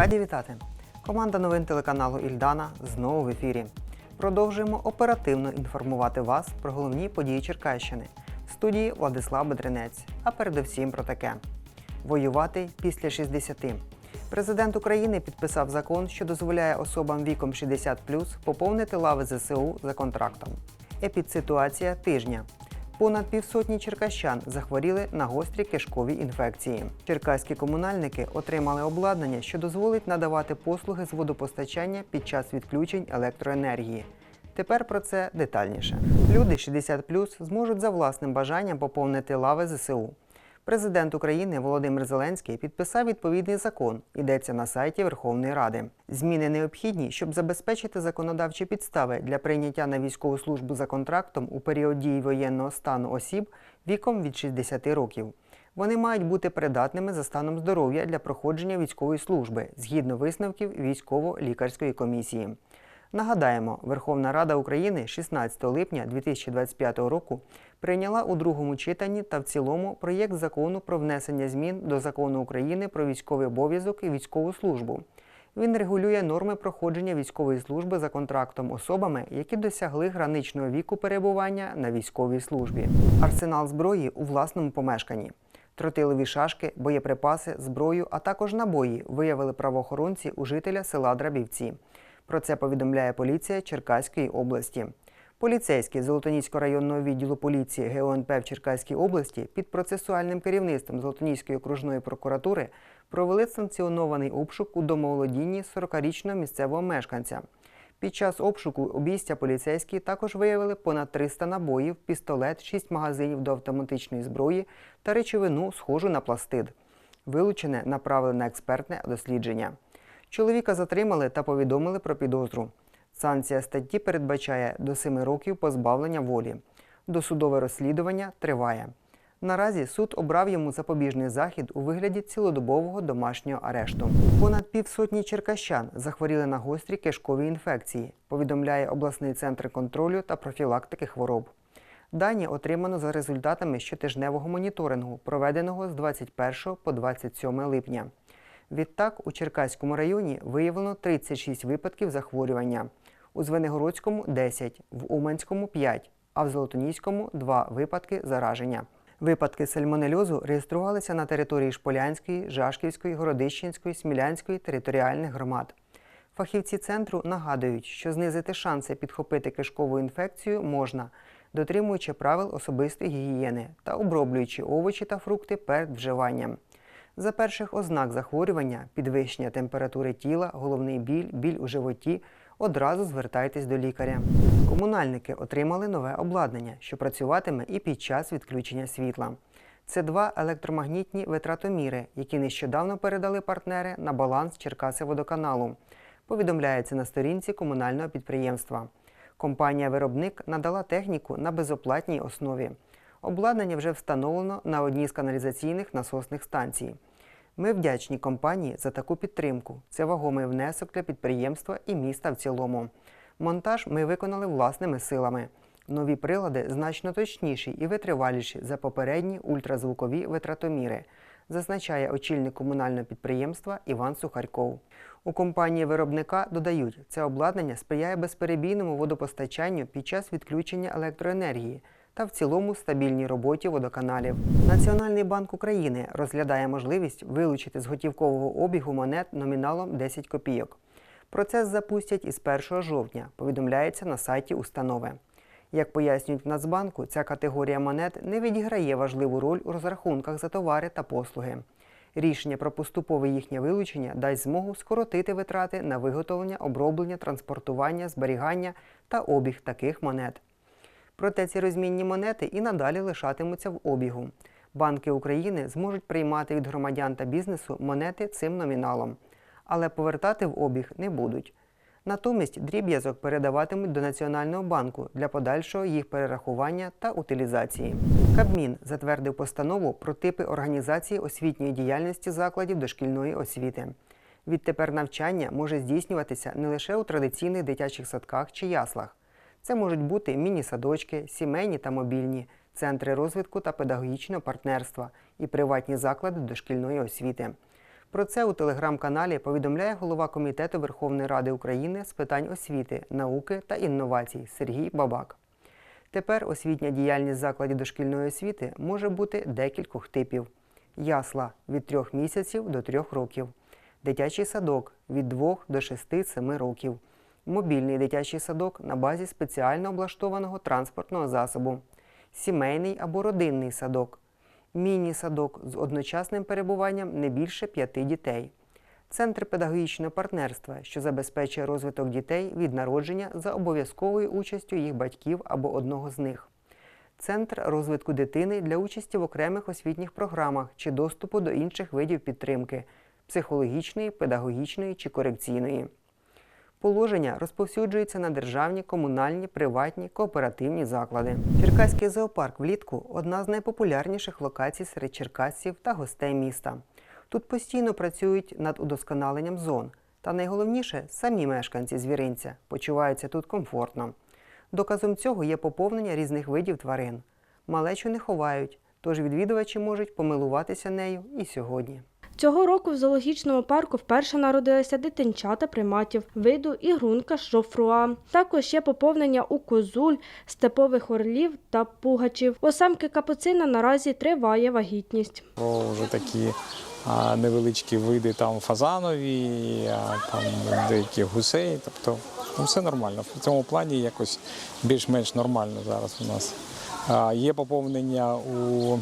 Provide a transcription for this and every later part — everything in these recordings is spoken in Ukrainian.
Раді вітати! Команда новин телеканалу Ільдана знову в ефірі. Продовжуємо оперативно інформувати вас про головні події Черкащини. В студії Владислав Бедренець. А передусім про таке: воювати після 60. Президент України підписав закон, що дозволяє особам віком 60 поповнити лави ЗСУ за контрактом. Епідситуація тижня. Понад півсотні черкащан захворіли на гострі кишкові інфекції. Черкаські комунальники отримали обладнання, що дозволить надавати послуги з водопостачання під час відключень електроенергії. Тепер про це детальніше. Люди 60 зможуть за власним бажанням поповнити лави ЗСУ. Президент України Володимир Зеленський підписав відповідний закон. Йдеться на сайті Верховної Ради. Зміни необхідні, щоб забезпечити законодавчі підстави для прийняття на військову службу за контрактом у період дії воєнного стану осіб віком від 60 років. Вони мають бути придатними за станом здоров'я для проходження військової служби згідно висновків військово-лікарської комісії. Нагадаємо, Верховна Рада України 16 липня 2025 року прийняла у другому читанні та в цілому проєкт закону про внесення змін до закону України про військовий обов'язок і військову службу. Він регулює норми проходження військової служби за контрактом особами, які досягли граничного віку перебування на військовій службі. Арсенал зброї у власному помешканні. Тротилові шашки, боєприпаси, зброю, а також набої виявили правоохоронці у жителя села Драбівці. Про це повідомляє поліція Черкаської області. Поліцейські Золотоніського районного відділу поліції ГУНП в Черкаській області під процесуальним керівництвом Золотоніської окружної прокуратури провели санкціонований обшук у домоволодінні 40-річного місцевого мешканця. Під час обшуку обійстя поліцейські також виявили понад 300 набоїв, пістолет, 6 магазинів до автоматичної зброї та речовину, схожу на пластид. Вилучене направили на експертне дослідження. Чоловіка затримали та повідомили про підозру. Санкція статті передбачає до 7 років позбавлення волі. Досудове розслідування триває. Наразі суд обрав йому запобіжний захід у вигляді цілодобового домашнього арешту. Понад півсотні черкащан захворіли на гострі кишкові інфекції, повідомляє обласний центр контролю та профілактики хвороб. Дані отримано за результатами щотижневого моніторингу, проведеного з 21 по 27 липня. Відтак, у Черкаському районі виявлено 36 випадків захворювання, у Звенигородському 10, в Уманському 5, а в Золотоніському 2 випадки зараження. Випадки сальмонельозу реєструвалися на території Шполянської, Жашківської, Городищенської, Смілянської територіальних громад. Фахівці центру нагадують, що знизити шанси підхопити кишкову інфекцію можна, дотримуючи правил особистої гігієни та оброблюючи овочі та фрукти перед вживанням. За перших ознак захворювання, підвищення температури тіла, головний біль, біль у животі, одразу звертайтесь до лікаря. Комунальники отримали нове обладнання, що працюватиме і під час відключення світла. Це два електромагнітні витратоміри, які нещодавно передали партнери на баланс Черкаси водоканалу. Повідомляється на сторінці комунального підприємства. Компанія-виробник надала техніку на безоплатній основі. Обладнання вже встановлено на одній з каналізаційних насосних станцій. Ми вдячні компанії за таку підтримку. Це вагомий внесок для підприємства і міста в цілому. Монтаж ми виконали власними силами. Нові прилади значно точніші і витриваліші за попередні ультразвукові витратоміри, зазначає очільник комунального підприємства Іван Сухарьков. У компанії виробника додають, це обладнання сприяє безперебійному водопостачанню під час відключення електроенергії та в цілому стабільній роботі водоканалів. Національний банк України розглядає можливість вилучити з готівкового обігу монет номіналом 10 копійок. Процес запустять із 1 жовтня, повідомляється на сайті установи. Як пояснюють в Нацбанку, ця категорія монет не відіграє важливу роль у розрахунках за товари та послуги. Рішення про поступове їхнє вилучення дасть змогу скоротити витрати на виготовлення, оброблення, транспортування, зберігання та обіг таких монет. Проте ці розмінні монети і надалі лишатимуться в обігу. Банки України зможуть приймати від громадян та бізнесу монети цим номіналом, але повертати в обіг не будуть. Натомість дріб'язок передаватимуть до Національного банку для подальшого їх перерахування та утилізації. Кабмін затвердив постанову про типи організації освітньої діяльності закладів дошкільної освіти. Відтепер навчання може здійснюватися не лише у традиційних дитячих садках чи яслах. Це можуть бути міні-садочки, сімейні та мобільні, центри розвитку та педагогічного партнерства і приватні заклади дошкільної освіти. Про це у телеграм-каналі повідомляє голова Комітету Верховної Ради України з питань освіти, науки та інновацій Сергій Бабак. Тепер освітня діяльність закладів дошкільної освіти може бути декількох типів: ясла від 3 місяців до 3 років, дитячий садок від 2 до 6-7 років, мобільний дитячий садок на базі спеціально облаштованого транспортного засобу, сімейний або родинний садок, міні-садок з одночасним перебуванням не більше п'яти дітей. Центр педагогічного партнерства, що забезпечує розвиток дітей від народження за обов'язковою участю їх батьків або одного з них. Центр розвитку дитини для участі в окремих освітніх програмах чи доступу до інших видів підтримки психологічної, педагогічної чи корекційної. Положення розповсюджується на державні, комунальні, приватні, кооперативні заклади. Черкаський зоопарк влітку одна з найпопулярніших локацій серед черкасців та гостей міста. Тут постійно працюють над удосконаленням зон. Та найголовніше, самі мешканці звіринця почуваються тут комфортно. Доказом цього є поповнення різних видів тварин. Малечу не ховають, тож відвідувачі можуть помилуватися нею і сьогодні. Цього року в зоологічному парку вперше народилися дитинчата приматів виду ігрунка жофруа. Також є поповнення у козуль, степових орлів та пугачів. У самки капуцина наразі триває вагітність. Про вже такі невеличкі види там фазанові, там деякі гусей. Тобто ну, все нормально. В цьому плані якось більш-менш нормально зараз у нас. Є поповнення у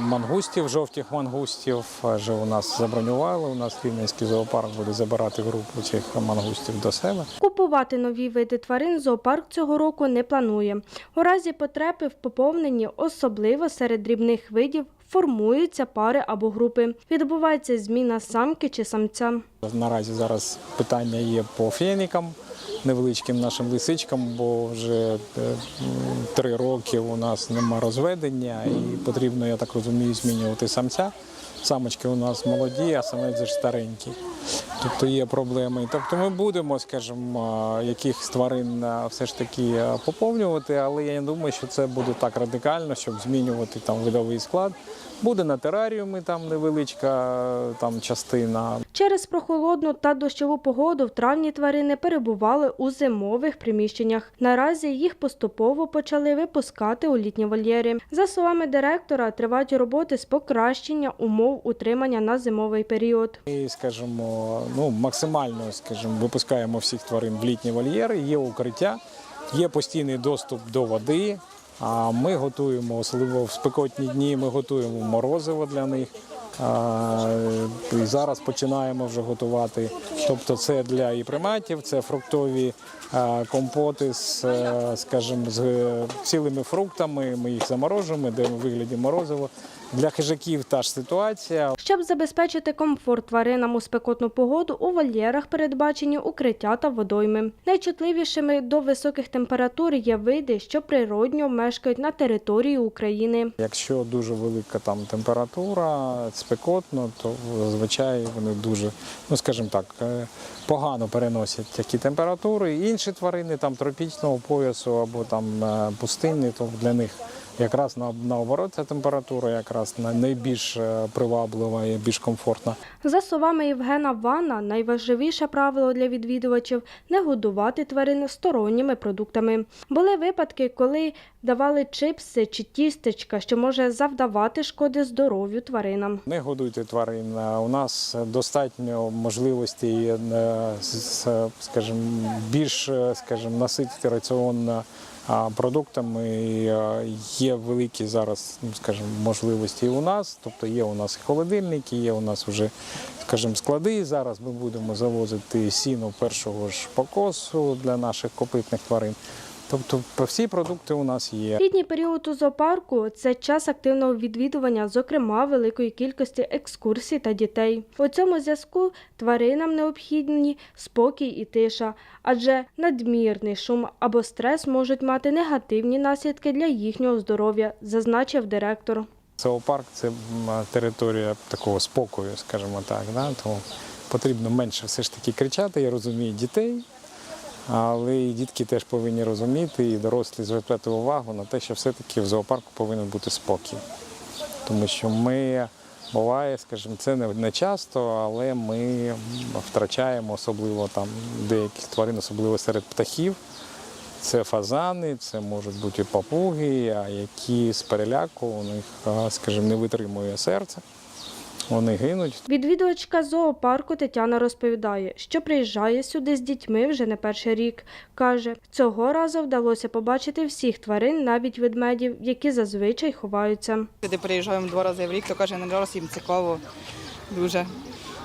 мангустів, жовтих мангустів. Вже у нас забронювали. У нас Рівненський зоопарк буде забирати групу цих мангустів до себе. Купувати нові види тварин зоопарк цього року не планує. У разі потреби в поповненні, особливо серед дрібних видів, формуються пари або групи. Відбувається зміна самки чи самця. Наразі зараз питання є по фенікам, невеличким нашим лисичкам, бо вже е, три роки у нас нема розведення і потрібно, я так розумію, змінювати самця. Самочки у нас молоді, а самець ж старенький. Тобто є проблеми. Тобто ми будемо, скажімо, якихось тварин все ж таки поповнювати, але я не думаю, що це буде так радикально, щоб змінювати там видовий склад. Буде на тераріумі там невеличка там частина, Через прохолодну та дощову погоду в травні тварини перебували у зимових приміщеннях. Наразі їх поступово почали випускати у літні вольєри. За словами директора, тривають роботи з покращення умов утримання на зимовий період. Ми, скажімо, ну максимально, скажімо, випускаємо всіх тварин в літні вольєри. Є укриття, є постійний доступ до води. А ми готуємо, особливо в спекотні дні, ми готуємо морозиво для них. І зараз починаємо вже готувати. Тобто, це для і приматів, це фруктові компоти з, е, скажімо, з е, цілими фруктами. Ми їх заморожуємо, де в вигляді морозиво. Для хижаків та ж ситуація. Щоб забезпечити комфорт тваринам у спекотну погоду, у вольєрах передбачені укриття та водойми. Найчутливішими до високих температур є види, що природньо мешкають на території України. Якщо дуже велика там температура, спекотно, то зазвичай вони дуже, ну скажімо так, е, погано переносять такі температури. Інші тварини там тропічного поясу або там е, пустинні, то для них якраз на, наоборот ця температура якраз на- найбільш е, приваблива і більш комфортна. За словами Євгена Вана, найважливіше правило для відвідувачів не годувати тварин сторонніми продуктами. Були випадки, коли давали чипси чи тістечка, що може завдавати шкоди здоров'ю тваринам. Не годуйте тварин. Е, У нас достатньо можливостей, скажімо, більш е, скажімо, наситити раціон продуктами. Є великі зараз, ну, скажімо, можливості у нас. Тобто є у нас і холодильники, є у нас вже, скажімо, склади. Зараз ми будемо завозити сіно першого ж покосу для наших копитних тварин. Тобто всі продукти у нас є. Літній період у зоопарку це час активного відвідування, зокрема великої кількості екскурсій та дітей. У цьому зв'язку тваринам необхідні спокій і тиша, адже надмірний шум або стрес можуть мати негативні наслідки для їхнього здоров'я, зазначив директор. Зоопарк це територія такого спокою, скажімо так. Да? Тому потрібно менше все ж таки кричати. Я розумію дітей, але і дітки теж повинні розуміти, і дорослі звертати увагу на те, що все-таки в зоопарку повинен бути спокій. Тому що ми Буває, скажімо, це не, часто, але ми втрачаємо особливо там деяких тварин, особливо серед птахів. Це фазани, це можуть бути папуги, які з переляку у них, скажімо, не витримує серце. Вони гинуть. Відвідувачка зоопарку Тетяна розповідає, що приїжджає сюди з дітьми вже не перший рік. Каже, цього разу вдалося побачити всіх тварин, навіть ведмедів, які зазвичай ховаються. Сюди приїжджаємо два рази в рік, то кожен раз їм цікаво. Дуже.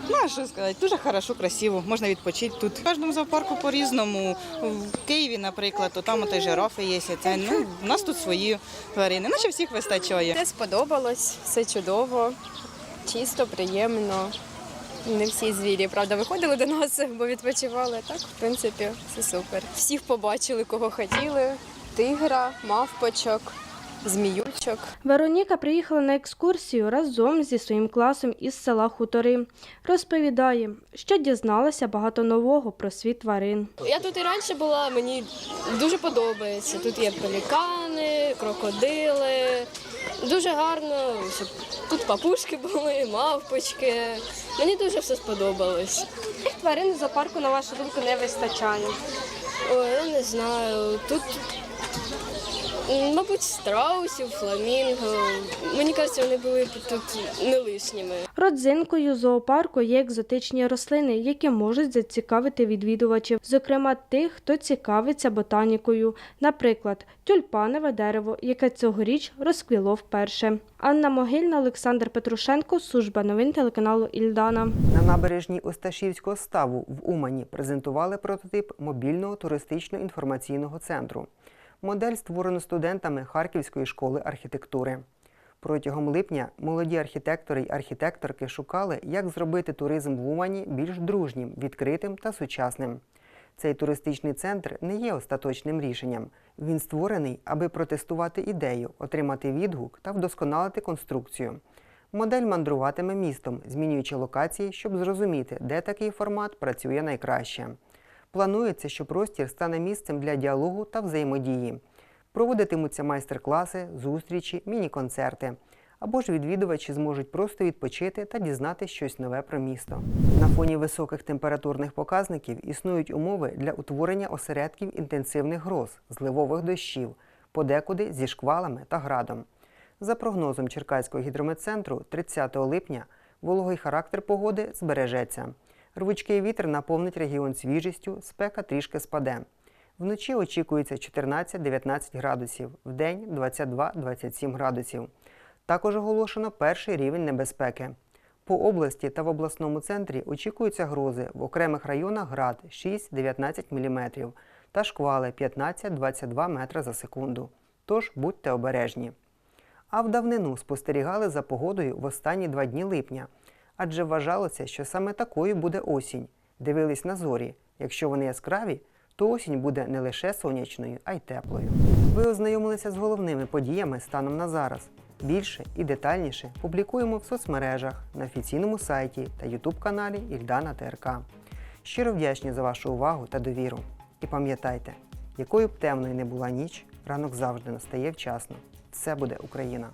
Ну, а що сказати, дуже хорошо, красиво, можна відпочити тут. В кожному зоопарку по-різному. В Києві, наприклад, то там ото жирафи є. Це, ну, у нас тут свої тварини, наче всіх вистачає. Все сподобалось, все чудово, чисто, приємно. Не всі звірі, правда, виходили до нас, бо відпочивали. Так, в принципі, все супер. Всіх побачили, кого хотіли: тигра, мавпочок, зміючок. Вероніка приїхала на екскурсію разом зі своїм класом із села Хутори. Розповідає, що дізналася багато нового про світ тварин. Я тут і раніше була, мені дуже подобається. Тут є пелікани, крокодили. Дуже гарно, щоб тут папушки були, мавпочки. Мені дуже все сподобалось. Тварин в зоопарку, на вашу думку, не вистачає. Ой, я не знаю. Тут, мабуть, страусів, фламінго. Мені кажеться, вони були б тут не лишніми. Родзинкою зоопарку є екзотичні рослини, які можуть зацікавити відвідувачів, зокрема тих, хто цікавиться ботанікою, наприклад, тюльпанове дерево, яке цьогоріч розквіло вперше. Анна Могильна, Олександр Петрушенко, служба новин телеканалу Ільдана. На набережній Осташівського ставу в Умані презентували прототип мобільного туристично-інформаційного центру. Модель створено студентами Харківської школи архітектури. Протягом липня молоді архітектори й архітекторки шукали, як зробити туризм в Умані більш дружнім, відкритим та сучасним. Цей туристичний центр не є остаточним рішенням. Він створений, аби протестувати ідею, отримати відгук та вдосконалити конструкцію. Модель мандруватиме містом, змінюючи локації, щоб зрозуміти, де такий формат працює найкраще. Планується, що простір стане місцем для діалогу та взаємодії. Проводитимуться майстер-класи, зустрічі, міні-концерти. Або ж відвідувачі зможуть просто відпочити та дізнатися щось нове про місто. На фоні високих температурних показників існують умови для утворення осередків інтенсивних гроз, зливових дощів, подекуди зі шквалами та градом. За прогнозом Черкаського гідрометцентру, 30 липня вологий характер погоди збережеться. Рвучкий вітер наповнить регіон свіжістю, спека трішки спаде. Вночі очікується 14-19 градусів, вдень 22-27 градусів. Також оголошено перший рівень небезпеки. По області та в обласному центрі очікуються грози в окремих районах град 6-19 мм та шквали 15-22 метри за секунду. Тож будьте обережні. А в давнину спостерігали за погодою в останні два дні липня, адже вважалося, що саме такою буде осінь. Дивились на зорі. Якщо вони яскраві, то осінь буде не лише сонячною, а й теплою. Ви ознайомилися з головними подіями станом на зараз. Більше і детальніше публікуємо в соцмережах, на офіційному сайті та ютуб-каналі Ільдана ТРК. Щиро вдячні за вашу увагу та довіру. І пам'ятайте, якою б темною не була ніч, ранок завжди настає вчасно. Це буде Україна.